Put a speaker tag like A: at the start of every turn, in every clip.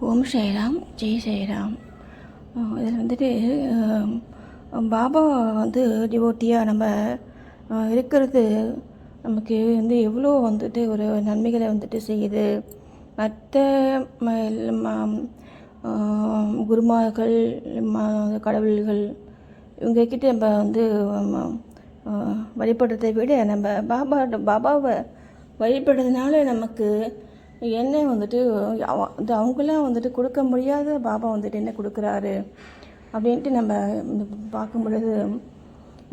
A: ஓம் ஸ்ரீராம் ஜெய் ஸ்ரீராம். இதில் வந்துட்டு பாபா வந்து டிவோட்டியாக நம்ம இருக்கிறது நமக்கு வந்து எவ்வளோ வந்துட்டு ஒரு நன்மைகளை வந்துட்டு செய்யுது. மற்ற ம- குருமார்கள் கடவுள்கள் இவங்கக்கிட்ட நம்ம வந்து வழிபடுறதை விட நம்ம பாபா பாபாவை வழிபடுறதுனால நமக்கு என்ன வந்துட்டு அவ- அவங்களாம் வந்துட்டு கொடுக்க முடியாத பாபா வந்துட்டு என்ன கொடுக்குறாரு? அப்படின்ட்டு நம்ம பார்க்கும் பொழுது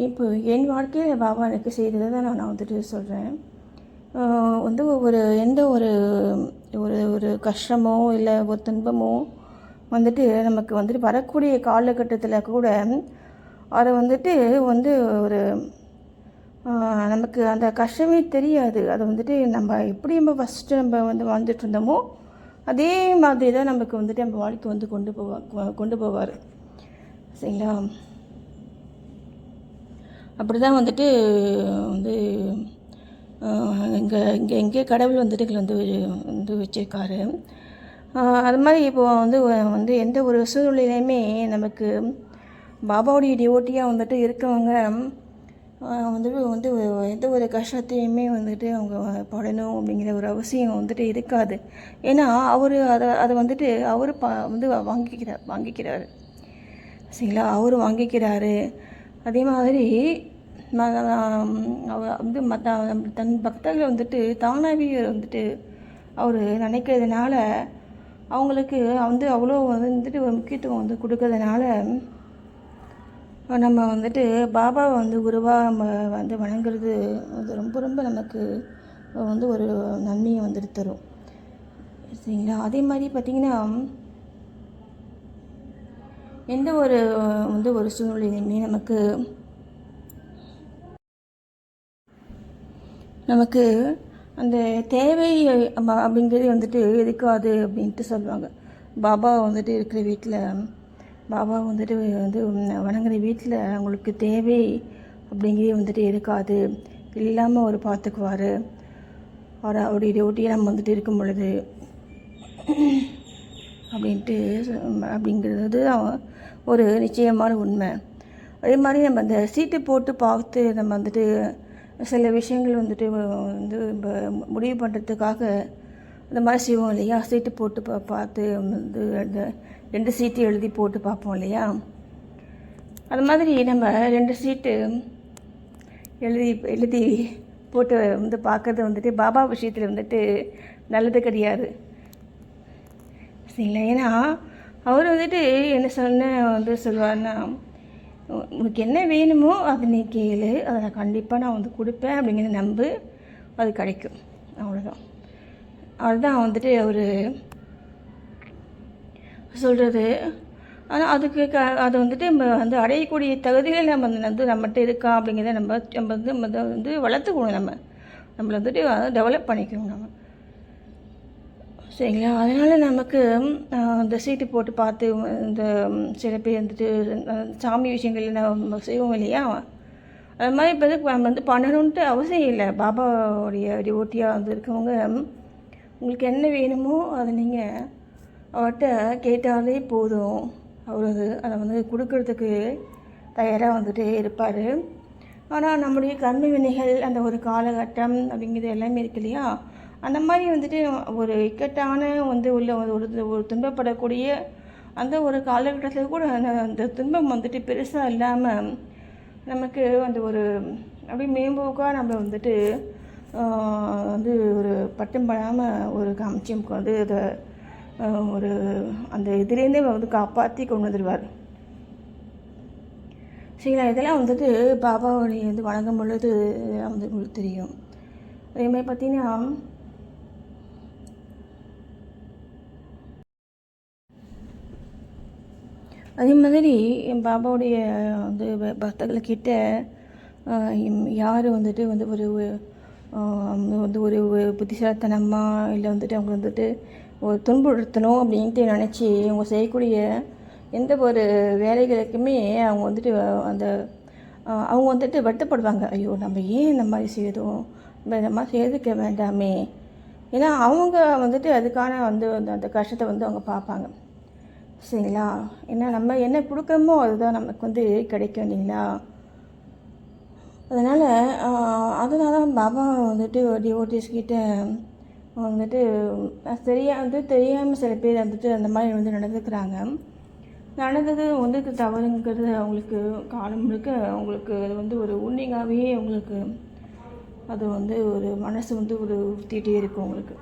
A: இப்போ என் வாழ்க்கையில் பாபா எனக்கு செய்ததை தான் நான் வந்துட்டு சொல்கிறேன் வந்து ஒரு எந்த ஒரு ஒரு ஒரு கஷ்டமோ இல்லை ஒரு துன்பமோ வந்துட்டு நமக்கு வந்துட்டு வரக்கூடிய காலகட்டத்தில் கூட அதை வந்துட்டு வந்து ஒரு நமக்கு அந்த கஷ்டமே தெரியாது. அது வந்துட்டு நம்ம எப்படி நம்ம ஃபஸ்ட்டு நம்ம வந்து வாழ்ந்துட்டு இருந்தோமோ அதே மாதிரி தான் நமக்கு வந்துட்டு நம்ம வாழ்க்கை வந்து கொண்டு போவா கொண்டு போவார். சரிங்களா? அப்படி தான் வந்துட்டு வந்து இங்கே இங்கே எங்கே கடவுள் வந்துட்டு எங்களை வந்து வந்து வச்சுருக்காரு. அது மாதிரி இப்போ வந்து வந்து எந்த ஒரு சூழ்நிலையுமே நமக்கு பாபாவுடைய டிவோட்டியாக வந்துட்டு இருக்கவங்க வந்து வந்து எந்த ஒரு கஷ்டத்தையுமே வந்துட்டு அவங்க படணும் அப்படிங்கிற ஒரு அவசியம் வந்துட்டு இருக்காது. ஏன்னா அவர் அதை அதை வந்துட்டு அவர் ப வந்து வாங்கிக்கிறார் வாங்கிக்கிறாரு. சரிங்களா? அவர் வாங்கிக்கிறாரு. அதே மாதிரி அவ- வந்து மற்ற தன் பக்தர்களை வந்துட்டு தானாகவே வந்துட்டு அவர் நினைக்கிறதுனால அவங்களுக்கு வந்து அவ்வளோ வந்துட்டு ஒரு முக்கியத்துவம் வந்து கொடுக்கறதுனால நம்ம வந்துட்டு பாபாவை வந்து குருவாக நம்ம வந்து வணங்குறது அது ரொம்ப ரொம்ப நமக்கு வந்து ஒரு நன்மையை வந்துட்டு தரும். சரிங்களா? அதே மாதிரி பார்த்திங்கன்னா எந்த ஒரு வந்து ஒரு சூழ்நிலையுமே நமக்கு நமக்கு அந்த தேவை அப்படிங்கிறது வந்துட்டு இருக்காது அப்படின்ட்டு சொல்லுவாங்க. பாபா வந்துட்டு இருக்கிற வீட்டில் பாபா வந்துட்டு வந்து வணங்குற வீட்டில் அவங்களுக்கு தேவை அப்படிங்கிறது வந்துட்டு இருக்காது. இல்லாமல் அவர் பார்த்துக்குவார் அவர் அவருடைய டியூட்டியை நம்ம வந்துட்டு இருக்கும் பொழுது அப்படின்ட்டு அப்படிங்கிறது ஒரு நிச்சயமான உண்மை. அதே மாதிரி நம்ம அந்த சீட்டு போட்டு பார்த்து நம்ம வந்துட்டு சில விஷயங்கள் வந்துட்டு வந்து முடிவு பண்ணுறதுக்காக அந்த மாதிரி செய்வோம் இல்லையா? சீட்டு போட்டு பா பார்த்து வந்து அந்த ரெண்டு சீட்டு எழுதி போட்டு பார்ப்போம் இல்லையா? அது மாதிரி நம்ம ரெண்டு சீட்டு எழுதி எழுதி போட்டு வந்து பார்க்கறது வந்துட்டு பாபா விஷயத்தில் வந்துட்டு நல்லது கிடையாது. சரிங்களா? ஏன்னா அவர் வந்துட்டு என்ன சொன்ன வந்து சொல்லுவார்னா உனக்கு என்ன வேணுமோ அது நீ கேளு. அதை நான் கண்டிப்பாக நான் வந்து கொடுப்பேன். அப்படிங்கிறத நம்பு அது கிடைக்கும். அவ்வளோதான் அதுதான் வந்துட்டு அவர் சொல்கிறது ஆனால் அதுக்கு க அது வந்துட்டு நம்ம வந்து அடையக்கூடிய தகுதிகள் நம்ம வந்து நம்மகிட்ட இருக்கா அப்படிங்கிறத நம்ம நம்ம வந்து நம்ம அதை வந்து வளர்த்துக்கணும் நம்ம. நம்மளை வந்துட்டு டெவலப் பண்ணிக்கணும் நம்ம. சரிங்களா? அதனால் நமக்கு இந்த சீட்டு போட்டு பார்த்து இந்த சில பேர் வந்துட்டு சாமி விஷயங்கள் நம்ம செய்வோம் இல்லையா? அது மாதிரி இப்போ வந்து நம்ம வந்து பண்ணணுன்ட்டு அவசியம் இல்லை. பாபாவுடைய டிவோட்டியாக வந்து இருக்கவங்க உங்களுக்கு என்ன வேணுமோ அதை நீங்கள் அவர்கிட்ட கேட்டாலே போதும். அவர் அது அதை வந்து கொடுக்கறதுக்கு தயாராக வந்துகிட்டே இருப்பார். ஆனால் நம்முடைய கர்ம வினைகள் அந்த ஒரு காலகட்டம் அப்படிங்கிறது எல்லாமே இருக்கு இல்லையா? அந்த மாதிரி வந்துட்டு ஒரு இக்கட்டான வந்து உள்ள ஒரு ஒரு- துன்பப்படக்கூடிய அந்த ஒரு காலகட்டத்தில் கூட அந்த அந்த துன்பம் வந்துட்டு பெருசாக இல்லாமல் நமக்கு அந்த ஒரு அப்படியே மேம்போக்காக நம்ம வந்துட்டு வந்து ஒரு பட்டம் படாமல் ஒரு காமிச்சியமுக்கு வந்து அதை ஒரு அந்த இதுலேருந்தே வந்து காப்பாற்றி கொண்டு வந்துடுவார். சரிங்களா? இதெல்லாம் வந்துட்டு பாபாவை வந்து வணங்கும் பொழுது இதெல்லாம் வந்து உங்களுக்கு தெரியும். அதே மாதிரி பார்த்தீங்கன்னா அதே மாதிரி என் பாபாவுடைய வந்து பக்தர்கள்கிட்ட யார் வந்துட்டு வந்து ஒரு வந்து ஒரு புத்திசாலித்தனமாக இல்லை வந்துட்டு அவங்க வந்துட்டு ஒரு துன்புறுத்தணும் அப்படின்ட்டு நினச்சி அவங்க செய்யக்கூடிய எந்த ஒரு வேலைகளுக்குமே அவங்க வந்துட்டு அந்த அவங்க வந்துட்டு வருத்தப்படுவாங்க. ஐயோ நம்ம ஏன் இந்த மாதிரி செய்தோம் நம்ம இந்த மாதிரி செய்திருக்க வேண்டாமே. ஏன்னா அவங்க வந்துட்டு அதுக்கான வந்து அந்த அந்த கஷ்டத்தை வந்து அவங்க பார்ப்பாங்க. சரிங்களா? ஏன்னா நம்ம என்ன கொடுக்குறோமோ அதுதான் நமக்கு வந்து கிடைக்கும் இல்லைங்களா? அதனால் அதனால தான் பாபா வந்துட்டு டிவோட்டிஸ் கிட்ட வந்துட்டு தெரியா வந்து தெரியாமல் சில பேர் வந்துட்டு அந்த மாதிரி வந்து நடந்துக்கிறாங்க. நடந்தது வந்து தவறுங்கிறது அவங்களுக்கு காலம் முழுக்க அவங்களுக்கு அது வந்து ஒரு உண்மையாகவே அவங்களுக்கு அது வந்து ஒரு மனசு வந்து ஒரு உறுத்திட்டே இருக்கும் அவங்களுக்கு.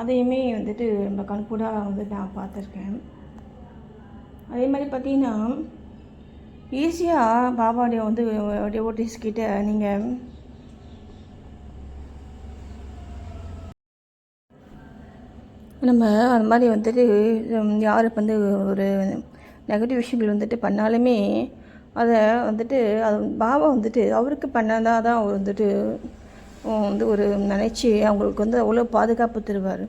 A: அதையுமே வந்துட்டு நம்ம கண்கூடாக வந்து நான் பார்த்துருக்கேன். அதே மாதிரி பார்த்தீங்கன்னா ஈஸியாக பாபாடைய வந்து டிவோட்டிஸ் கிட்ட நீங்கள் நம்ம அந்த மாதிரி வந்துட்டு யாருக்கு வந்து ஒரு நெகட்டிவ் விஷயங்கள் வந்துட்டு பண்ணாலுமே அதை வந்துட்டு அது பாபா வந்துட்டு அவருக்கு பண்ணாதான் தான் அவர் வந்துட்டு வந்து ஒரு நினச்சி அவங்களுக்கு வந்து அவ்வளோ பாதுகாப்பு தருவார்.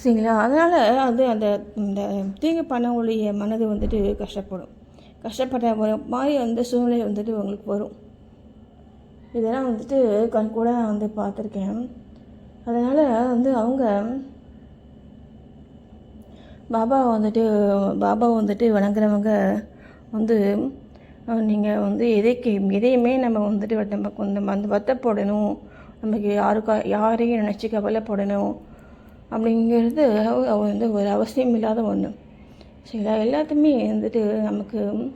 A: சரிங்களா? அதனால் அது அந்த இந்த தீங்கு பண்ணவங்களுடைய மனது வந்துட்டு கஷ்டப்படும். கஷ்டப்பட்ட ஒரு மாதிரி வந்து சூழ்நிலை வந்துட்டு உங்களுக்கு வரும். இதெல்லாம் வந்துட்டு கண் கூட நான் வந்து பார்த்துருக்கேன். அதனால் வந்து அவங்க பாபா வந்துட்டு பாபா வந்துட்டு வணங்குறவங்க வந்து நீங்கள் வந்து எதைக்கு எதையுமே நம்ம வந்துட்டு நம்ம கொஞ்சம் வந்து வத்தப்படணும் நமக்கு யாருக்கா யாரையும் நினச்சி கவலைப்படணும். அப்படிங்கிறது வந்து ஒரு அவசியம் இல்லாத ஒன்று சரிங்களா எல்லாத்தையுமே வந்துட்டு நமக்கு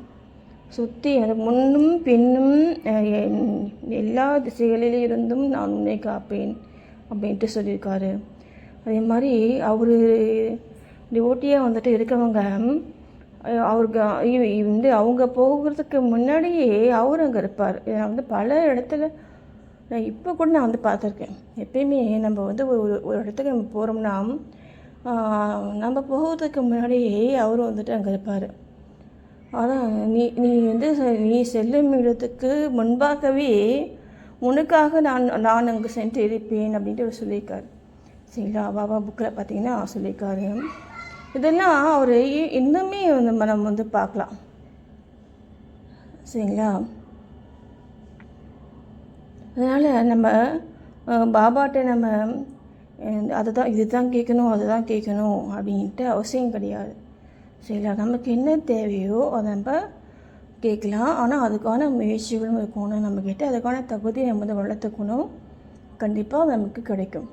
A: சுற்றி அது முன்னும் பின்னும் எல்லா திசைகளிலும் இருந்தும் நான் உன்னை காப்பேன் அப்படின்ட்டு சொல்லியிருக்காரு. அதே மாதிரி அவர் டிவோட்டியாக வந்துட்டு இருக்கவங்க அவருக்கு வந்து அவங்க போகிறதுக்கு முன்னாடியே அவர் அங்கே இருப்பார். நான் வந்து பல இடத்துல நான் இப்போ கூட நான் வந்து பார்த்துருக்கேன். எப்பயுமே நம்ம வந்து ஒரு ஒரு- ஒரு இடத்துக்கு நம்ம போகிறோம்னா நம்ம போகிறதுக்கு முன்னாடியே அவர் வந்துட்டு அங்கே இருப்பார். அதான் நீ நீ வந்து செ- நீ செல்லும் இடத்துக்கு முன்பாகவே உனக்காக நான் நான் அங்கே சென்று இருப்பேன் அப்படின்ட்டு அவர் சொல்லியிருக்காரு. சரிங்களா பாபா புக்கில் பார்த்தீங்கன்னா சொல்லியிருக்காரு. இதெல்லாம் அவர் இன்னுமே வந்து நம்ம வந்து பார்க்கலாம். சரிங்களா? அதனால் நம்ம பாபாட்ட நம்ம அதுதான் இதுதான் கேட்கணும் அதுதான் கேட்கணும் அப்படின்ட்டு அவசியம் கிடையாது. சரிங்களா நமக்கு என்ன தேவையோ அதை நம்ம கேட்கலாம். ஆனால் அதுக்கான முயற்சிகளும் இருக்கணும் நம்மக்கிட்ட அதுக்கான தகுதி நம்ம வந்து வளர்த்துக்கணும். கண்டிப்பாக நமக்கு கிடைக்கும்.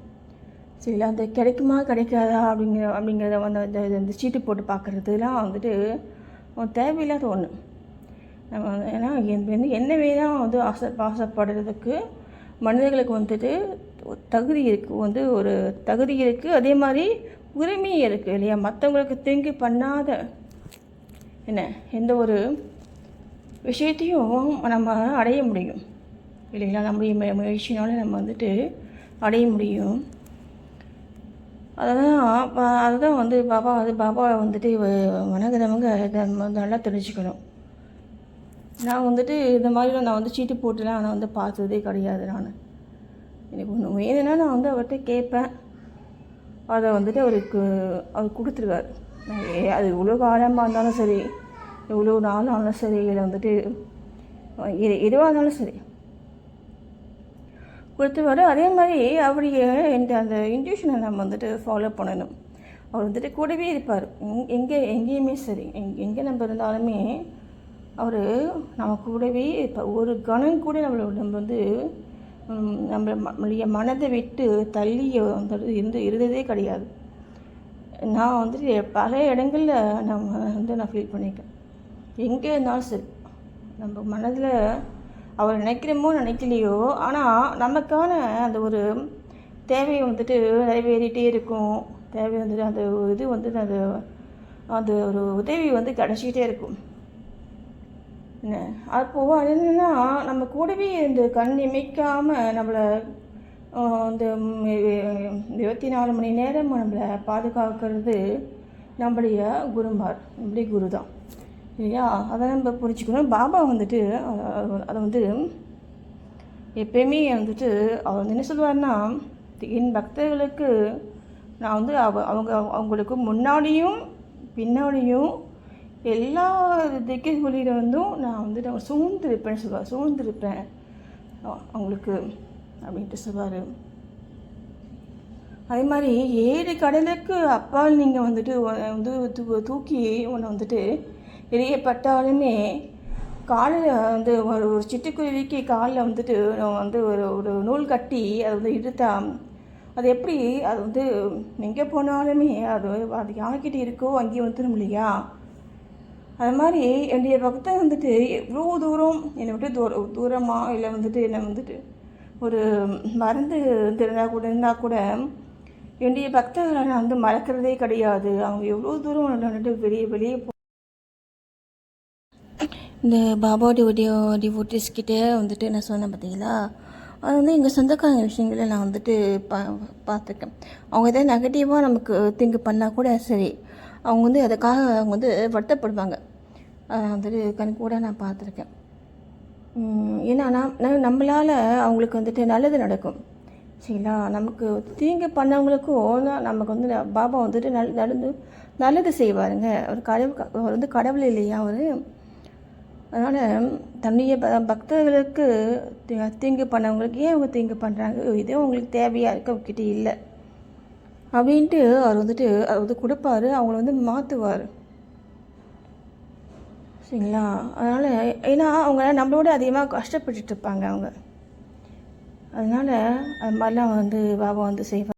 A: சரிங்களா அந்த கிடைக்குமா கிடைக்காதா அப்படிங்கிற அப்படிங்கிறத வந்து அந்த இந்த சீட்டு போட்டு பார்க்குறதுலாம் வந்துட்டு தேவையில்லாத ஒன்று நம்ம ஏன்னா என் வந்து என்னவே தான் வந்து ஆசை ஆசைப்படுறதுக்கு மனிதர்களுக்கு வந்துட்டு தகுதி இருக்குது வந்து ஒரு தகுதி இருக்குது அதே மாதிரி உரிமையும் இருக்குது இல்லையா? மற்றவங்களுக்கு தீங்கு பண்ணாத என்ன? எந்த ஒரு விஷயத்தையும் நம்ம அடைய முடியும். இல்லைங்களா? நம்முடைய மு- முயற்சினால நம்ம வந்துட்டு அடைய முடியும். அதெல்லாம் அதுதான் வந்து பாபா அது பாபாவை வந்துட்டு வ- வணங்குறவங்க இதை நல்லா தெரிஞ்சுக்கணும். நான் வந்துட்டு இந்த மாதிரி நான் வந்து சீட்டு போட்டுலாம் நான் வந்து பார்த்ததே கிடையாது நான். எனக்கு ஒன்று வேணும்னா நான் வந்து அவர்கிட்ட கேட்பேன். அதை வந்துட்டு அவருக்கு அவர் கொடுத்துருவார். ஏ- அது இவ்வளோ காலமாக இருந்தாலும் சரி இவ்வளோ நாள் ஆனாலும் சரி இல்லை வந்துட்டு எது எதுவாக இருந்தாலும் சரி. கொடுத்துருவாரு. அதே மாதிரி அவருடைய இந்த அந்த இன்ட்யூஷனை நம்ம வந்துட்டு ஃபாலோ பண்ணணும். அவர் வந்துட்டு கூடவே இருப்பார். எங் எங்கே எங்கேயுமே சரி எங் எங்கே நம்ம இருந்தாலுமே அவர் நம்ம கூடவே இருப்பார். ஒரு கணம் கூட நம்மளோட நம்ம வந்து நம்மளுடைய மனதை விட்டு தள்ளி வந்து இருந்து இருந்ததே கிடையாது. நான் வந்துட்டு பல இடங்களில் நம்ம வந்து நான் ஃபீல் பண்ணியிருக்கேன் எங்கே இருந்தாலும் சரி நம்ம மனதில் அவர் நினைக்கிறோமோ நினைக்கலையோ ஆனால் நமக்கான அந்த ஒரு தேவை வந்துட்டு நிறைவேறிட்டே இருக்கும். தேவை வந்துட்டு அந்த இது வந்துட்டு அது அந்த ஒரு உதவி வந்து கிடச்சிக்கிட்டே இருக்கும். என்ன அப்போது அது என்னென்னா நம்ம கூடவே இந்த கண் இமைக்காமல் நம்மளை இந்த இருபத்தி நாலு மணி நேரம் நம்மளை பாதுகாக்கிறது நம்முடைய குருமார் நம்முடைய குரு தான். இல்லையா? அதை நம்ம புரிஞ்சுக்கணும். பாபா வந்துட்டு அதை வந்து எப்பயுமே வந்துட்டு அவர் வந்து என்ன சொல்லுவார்னா என் பக்தர்களுக்கு நான் வந்து அவ அவங்க அவங்களுக்கு முன்னாடியும் பின்னாடியும் எல்லா திக்குகளிலிருந்தும் நான் வந்து நான் சூழ்ந்திருப்பேன்னு சொல்லுவார் சூழ்ந்திருப்பேன் அவங்களுக்கு அப்படின்ட்டு சொல்லுவார். அதே மாதிரி ஏழு கடலுக்கு அப்பால் நீங்கள் வந்துட்டு வந்து தூ- தூக்கி உன்னை வந்துட்டு எரியப்பட்டாலுமே காலில் வந்து ஒரு ஒரு சிட்டுக்குருவிக்கு காலில் வந்துட்டு நான் வந்து ஒரு ஒரு நூல் கட்டி அதை வந்து இழுத்தா அது எப்படி? அது வந்து எங்கே போனாலுமே அது அது யார்கிட்ட இருக்கோ அங்கேயே வந்துடும் இல்லையா? அது மாதிரி என்னுடைய பக்தன் வந்துட்டு எவ்வளோ தூரம் என்னை விட்டு தூர தூரமாக இல்லை வந்துட்டு என்னை வந்துட்டு ஒரு மறந்து இருந்தால் கூட இருந்தால் கூட என்னுடைய பக்தர்களை நான் வந்து மறக்கிறதே கிடையாது. அவங்க எவ்வளோ தூரம் வந்துட்டு வெளியே வெளியே போ இந்த பாபா டிவோட்டியோ டிவோட்டிஸ் கிட்டே வந்துட்டு நான் சொன்னேன் பார்த்தீங்களா? அது வந்து எங்கள் சொந்தக்காரங்க விஷயங்களை நான் வந்துட்டு பா பார்த்துருக்கேன். அவங்க எதாவது நெகட்டிவாக நமக்கு திங்க் பண்ணால் கூட சரி. அவங்க வந்து அதுக்காக அவங்க வந்து வருத்தப்படுவாங்க. அதை வந்துட்டு கண் கூட நான் பார்த்துருக்கேன். ஏன்னா நான் நம்மளால் அவங்களுக்கு வந்துட்டு நல்லது நடக்கும். சரிங்களா? நமக்கு தீங்கு பண்ணவங்களுக்கும் நமக்கு வந்து பாபா வந்துட்டு நல் நடந்து நல்லது செய்வாருங்க. அவர் கடவுள் அவர் வந்து கடவுள் இல்லையா அவர்? அதனால் தன்னுடைய ப பக்தர்களுக்கு தி- தீங்கு பண்ணவங்களுக்கு ஏன் அவங்க தீங்கு பண்ணுறாங்க இதே அவங்களுக்கு தேவையாக இருக்கு அவங்ககிட்ட இல்லை. அப்படின்ட்டு அவர் வந்துட்டு அவர் வந்து கொடுப்பாரு அவங்கள வந்து மாற்றுவார் சரிங்களா? அதனால் ஏன்னா அவங்க நம்மளோட அதிகமாக கஷ்டப்பட்டுட்டு இருப்பாங்க அவங்க. அதனால் அது மாதிரிலாம் வந்து பாபா வந்து செய்வாங்க